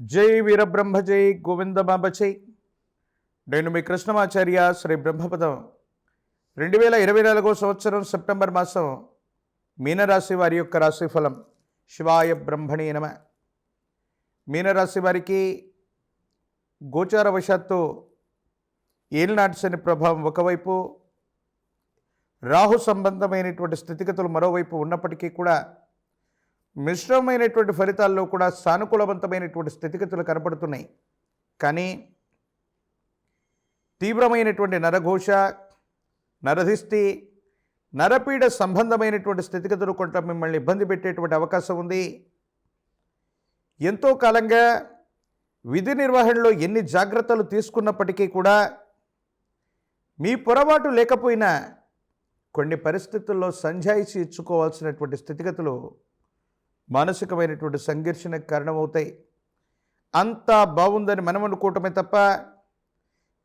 జై వీరబ్రహ్మ జై గోవింద బాబ జై నేను మీ కృష్ణమాచార్య శ్రీ బ్రహ్మపదం. రెండు వేల ఇరవై నాలుగో సంవత్సరం సెప్టెంబర్ మాసం మీనరాశి వారి యొక్క రాశిఫలం శివాయ బ్రహ్మణి నమ. మీనరాశి వారికి గోచార వశాత్తు ఏలినాటి శని ప్రభావం ఒకవైపు రాహు సంబంధమైనటువంటి స్థితిగతులు మరోవైపు ఉన్నప్పటికీ కూడా మిశ్రమమైనటువంటి ఫలితాల్లో కూడా సానుకూలవంతమైనటువంటి స్థితిగతులు కనపడుతున్నాయి. కానీ తీవ్రమైనటువంటి నరఘోష నరధిష్టి నరపీడ సంబంధమైనటువంటి స్థితిగతులు కొంత మిమ్మల్ని ఇబ్బంది పెట్టేటువంటి అవకాశం ఉంది. ఎంతో కాలంగా విధి నిర్వహణలో ఎన్ని జాగ్రత్తలు తీసుకున్నప్పటికీ కూడా మీ పొరపాటు లేకపోయినా కొన్ని పరిస్థితుల్లో సంజాయిషి ఇచ్చుకోవాల్సినటువంటి స్థితిగతులు మానసికమైనటువంటి సంఘర్షణకు కారణమవుతాయి. అంతా బాగుందని మనం అనుకోవటమే తప్ప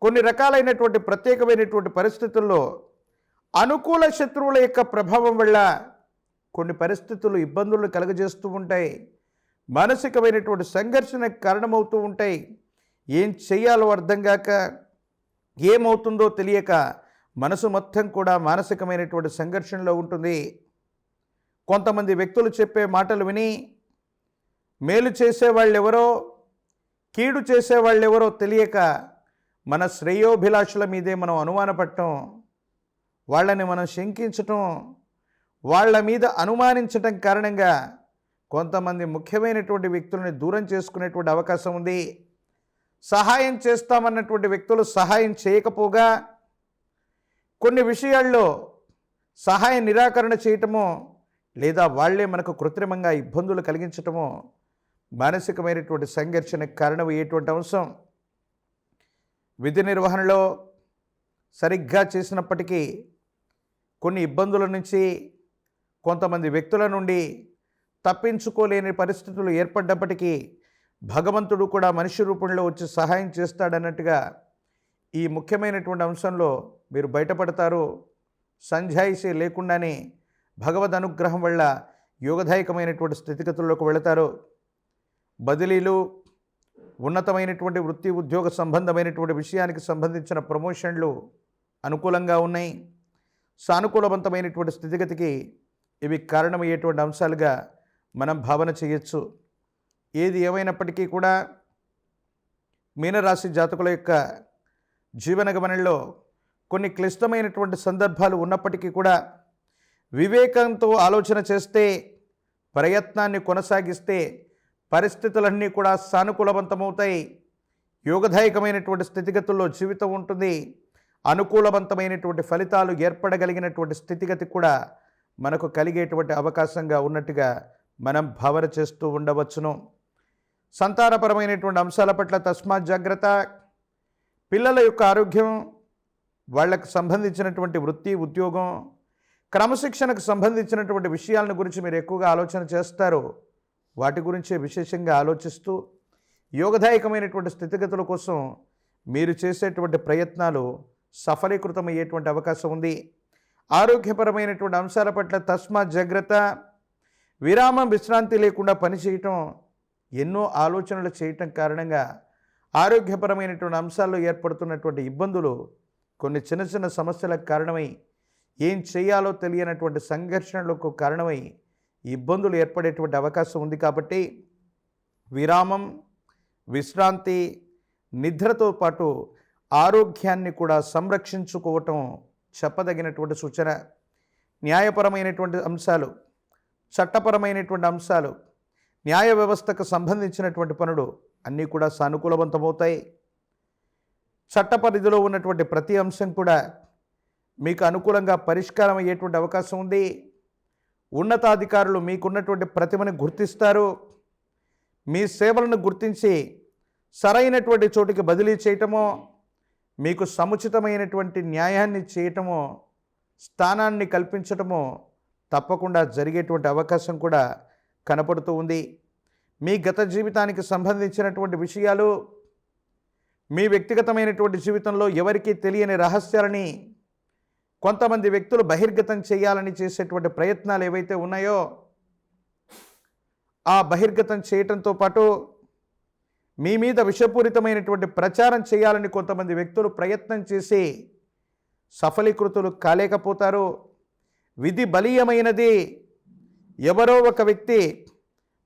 కొన్ని రకాలైనటువంటి ప్రత్యేకమైనటువంటి పరిస్థితుల్లో అనుకూల శత్రువుల యొక్క ప్రభావం వల్ల కొన్ని పరిస్థితులు ఇబ్బందులు కలుగజేస్తూ ఉంటాయి. మానసికమైనటువంటి సంఘర్షణకు కారణమవుతూ ఉంటాయి. ఏం చేయాలో అర్థం కాక ఏమవుతుందో తెలియక మనసు మొత్తం కూడా మానసికమైనటువంటి సంఘర్షణలో ఉంటుంది. కొంతమంది వ్యక్తులు చెప్పే మాటలు విని మేలు చేసేవాళ్ళు ఎవరో కీడు చేసేవాళ్ళు ఎవరో తెలియక మన శ్రేయోభిలాషుల మీదే మనం అనుమానపడటం వాళ్ళని మనం శంకించటం వాళ్ళ మీద అనుమానించటం కారణంగా కొంతమంది ముఖ్యమైనటువంటి వ్యక్తులని దూరం చేసుకునేటువంటి అవకాశం ఉంది. సహాయం చేస్తామన్నటువంటి వ్యక్తులు సహాయం చేయకపోగా కొన్ని విషయాల్లో సహాయ నిరాకరణ చేయటము లేదా వాళ్ళే మనకు కృత్రిమంగా ఇబ్బందులు కలిగించటమో మానసికమైనటువంటి సంఘర్షణకు కారణమయ్యేటువంటి అంశం. విధి నిర్వహణలో సరిగ్గా చేసినప్పటికీ కొన్ని ఇబ్బందుల నుంచి కొంతమంది వ్యక్తుల నుండి తప్పించుకోలేని పరిస్థితులు ఏర్పడ్డప్పటికీ భగవంతుడు కూడా మనిషి రూపంలో వచ్చి సహాయం చేస్తాడన్నట్టుగా ఈ ముఖ్యమైనటువంటి అంశంలో మీరు బయటపడతారు. సంజాయిషి లేకుండానే భగవద్ అనుగ్రహం వల్ల యోగదాయకమైనటువంటి స్థితిగతుల్లోకి వెళతారో. బదిలీలు ఉన్నతమైనటువంటి వృత్తి ఉద్యోగ సంబంధమైనటువంటి విషయానికి సంబంధించిన ప్రమోషన్లు అనుకూలంగా ఉన్నాయి. సానుకూలవంతమైనటువంటి స్థితిగతికి ఇవి కారణమయ్యేటువంటి అంశాలుగా మనం భావన చేయొచ్చు. ఏది ఏమైనప్పటికీ కూడా మీనరాశి జాతకుల యొక్క జీవన గమనంలో కొన్ని క్లిష్టమైనటువంటి సందర్భాలు ఉన్నప్పటికీ కూడా వివేకంతో ఆలోచన చేస్తే ప్రయత్నాన్ని కొనసాగిస్తే పరిస్థితులన్నీ కూడా సానుకూలవంతమవుతాయి. యోగదాయకమైనటువంటి స్థితిగతుల్లో జీవితం ఉంటుంది. అనుకూలవంతమైనటువంటి ఫలితాలు ఏర్పడగలిగినటువంటి స్థితిగతి కూడా మనకు కలిగేటువంటి అవకాశంగా ఉన్నట్టుగా మనం భావన చేస్తూ ఉండవచ్చును. సంతానపరమైనటువంటి అంశాల పట్ల తస్మాత్ జాగ్రత్త. పిల్లల యొక్క ఆరోగ్యం వాళ్ళకు సంబంధించినటువంటి వృత్తి ఉద్యోగం క్రమశిక్షణకు సంబంధించినటువంటి విషయాలను గురించి మీరు ఎక్కువగా ఆలోచన చేస్తారు. వాటి గురించే విశేషంగా ఆలోచిస్తూ యోగదాయకమైనటువంటి స్థితిగతుల కోసం మీరు చేసేటువంటి ప్రయత్నాలు సఫలీకృతమయ్యేటువంటి అవకాశం ఉంది. ఆరోగ్యపరమైనటువంటి అంశాల పట్ల తస్మా జాగ్రత్త విరామం విశ్రాంతి లేకుండా పనిచేయటం ఎన్నో ఆలోచనలు చేయటం కారణంగా ఆరోగ్యపరమైనటువంటి అంశాల్లో ఏర్పడుతున్నటువంటి ఇబ్బందులు కొన్ని చిన్న చిన్న సమస్యలకు కారణమై ఏం చేయాలో తెలియనటువంటి సంఘర్షణలకు కారణమై ఇబ్బందులు ఏర్పడేటువంటి అవకాశం ఉంది కాబట్టి విరామం విశ్రాంతి నిద్రతో పాటు ఆరోగ్యాన్ని కూడా సంరక్షించుకోవటం చెప్పదగినటువంటి సూచన. న్యాయపరమైనటువంటి అంశాలు చట్టపరమైనటువంటి అంశాలు న్యాయ వ్యవస్థకు సంబంధించినటువంటి పనులు అన్నీ కూడా సానుకూలవంతమవుతాయి. చట్ట పరిధిలో ఉన్నటువంటి ప్రతి అంశం కూడా మీకు అనుకూలంగా పరిష్కారం అయ్యేటువంటి అవకాశం ఉంది. ఉన్నతాధికారులు మీకున్నటువంటి ప్రతిభను గుర్తిస్తారు. మీ సేవలను గుర్తించి సరైనటువంటి చోటికి బదిలీ చేయటమో మీకు సముచితమైనటువంటి న్యాయాన్ని చేయటమో స్థానాన్ని కల్పించటమో తప్పకుండా జరిగేటువంటి అవకాశం కూడా కనపడుతూ ఉంది. మీ గత జీవితానికి సంబంధించినటువంటి విషయాలు మీ వ్యక్తిగతమైనటువంటి జీవితంలో ఎవరికీ తెలియని రహస్యాలని కొంతమంది వ్యక్తులు బహిర్గతం చేయాలని చేసేటువంటి ప్రయత్నాలు ఏవైతే ఉన్నాయో ఆ బహిర్గతం చేయటంతో పాటు మీ మీద విషపూరితమైనటువంటి ప్రచారం చేయాలని కొంతమంది వ్యక్తులు ప్రయత్నం చేసి సఫలీకృతులు కాలేకపోతారు. విధి బలీయమైనది ఎవరో ఒక వ్యక్తి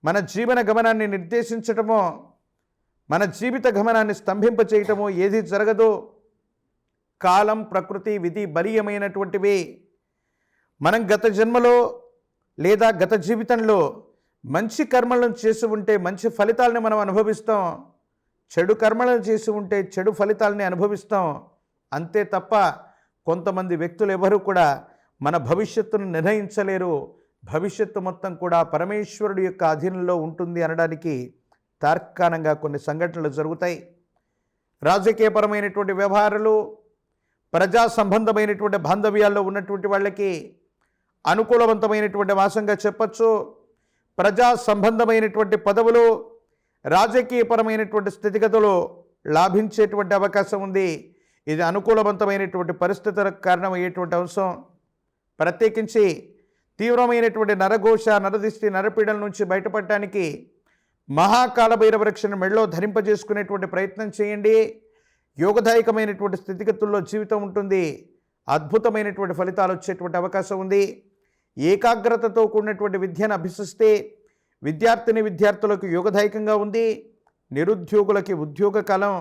మన జీవన గమనాన్ని నిర్దేశించటమో మన జీవిత గమనాన్ని స్తంభింపచేయటమో ఏది జరగదు. కాలం ప్రకృతి విధి బలీయమైనటువంటివి. మనం గత జన్మలో లేదా గత జీవితంలో మంచి కర్మలను చేసి ఉంటే మంచి ఫలితాలని మనం అనుభవిస్తాం. చెడు కర్మలను చేసి ఉంటే చెడు ఫలితాలని అనుభవిస్తాం. అంతే తప్ప కొంతమంది వ్యక్తులు ఎవరు కూడా మన భవిష్యత్తును నిర్ణయించలేరు. భవిష్యత్తు మొత్తం కూడా పరమేశ్వరుడి యొక్క అధీనంలో ఉంటుంది అనడానికి తార్కాణంగా కొన్ని సంఘటనలు జరుగుతాయి. రాజకీయపరమైనటువంటి వ్యవహారాలు ప్రజా సంబంధమైనటువంటి బాంధవ్యాల్లో ఉన్నటువంటి వాళ్ళకి అనుకూలవంతమైనటువంటి మాసంగా చెప్పచ్చు. ప్రజా సంబంధమైనటువంటి పదవులు రాజకీయపరమైనటువంటి స్థితిగతులు లాభించేటువంటి అవకాశం ఉంది. ఇది అనుకూలవంతమైనటువంటి పరిస్థితులకు కారణమయ్యేటువంటి అంశం. ప్రత్యేకించి తీవ్రమైనటువంటి నరఘోష నరదిష్టి నరపీడల నుంచి బయటపడటానికి మహాకాల భైరవ రక్షణ మెడలో ధరింపజేసుకునేటువంటి ప్రయత్నం చేయండి. యోగదాయకమైనటువంటి స్థితిగతుల్లో జీవితం ఉంటుంది. అద్భుతమైనటువంటి ఫలితాలు వచ్చేటువంటి అవకాశం ఉంది. ఏకాగ్రతతో కూడినటువంటి విద్యను అభ్యసిస్తే విద్యార్థిని విద్యార్థులకు యోగదాయకంగా ఉంది. నిరుద్యోగులకి ఉద్యోగ కాలం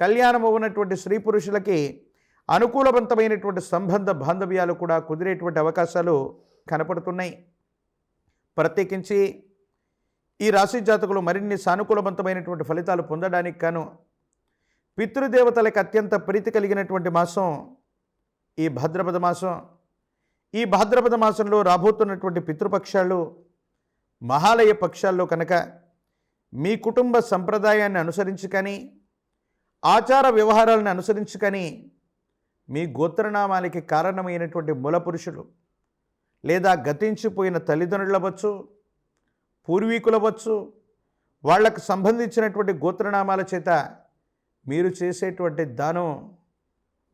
కళ్యాణం ఉన్నటువంటి స్త్రీ పురుషులకి అనుకూలవంతమైనటువంటి సంబంధ బాంధవ్యాలు కూడా కుదిరేటువంటి అవకాశాలు కనపడుతున్నాయి. ప్రత్యేకించి ఈ రాశి జాతకులు మరిన్ని సానుకూలవంతమైనటువంటి ఫలితాలు పొందడానికి కాను పితృదేవతలకు అత్యంత ప్రీతి కలిగినటువంటి మాసం ఈ భాద్రపద మాసం. ఈ భాద్రపద మాసంలో రాబోతున్నటువంటి పితృపక్షాలు మహాలయ పక్షాల్లో కనుక మీ కుటుంబ సంప్రదాయాన్ని అనుసరించి కానీ ఆచార వ్యవహారాలను అనుసరించి కానీ మీ గోత్రనామాలకి కారణమైనటువంటి మూల పురుషులు లేదా గతించిపోయిన తల్లిదండ్రులు అవ్వచ్చు పూర్వీకులవచ్చు వాళ్ళకు సంబంధించినటువంటి గోత్రనామాల చేత మీరు చేసేటువంటి దానం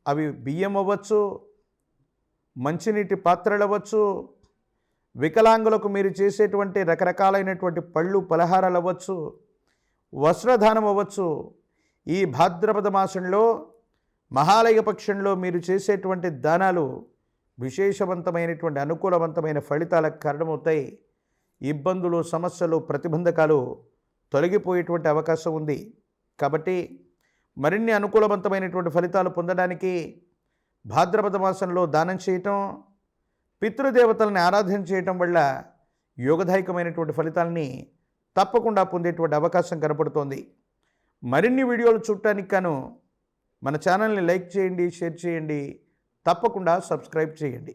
అవి బియ్యం అవ్వచ్చు మంచినీటి పాత్రలు అవ్వచ్చు వికలాంగులకు మీరు చేసేటువంటి రకరకాలైనటువంటి పళ్ళు పలహారాలు అవ్వచ్చు వస్త్రదానం అవ్వచ్చు. ఈ భాద్రపద మాసంలో మహాలయ పక్షంలో మీరు చేసేటువంటి దానాలు విశేషవంతమైనటువంటి అనుకూలవంతమైన ఫలితాలకు కారణమవుతాయి. ఇబ్బందులు సమస్యలు ప్రతిబంధకాలు తొలగిపోయేటువంటి అవకాశం ఉంది. కాబట్టి మరిన్ని అనుకూలవంతమైనటువంటి ఫలితాలు పొందడానికి భాద్రపద మాసంలో దానం చేయటం పితృదేవతల్ని ఆరాధన చేయటం వల్ల యోగదాయకమైనటువంటి ఫలితాలని తప్పకుండా పొందేటువంటి అవకాశం కనపడుతోంది. మరిన్ని వీడియోలు చూడటానికి గాను మన ఛానల్ని లైక్ చేయండి షేర్ చేయండి తప్పకుండా సబ్స్క్రైబ్ చేయండి.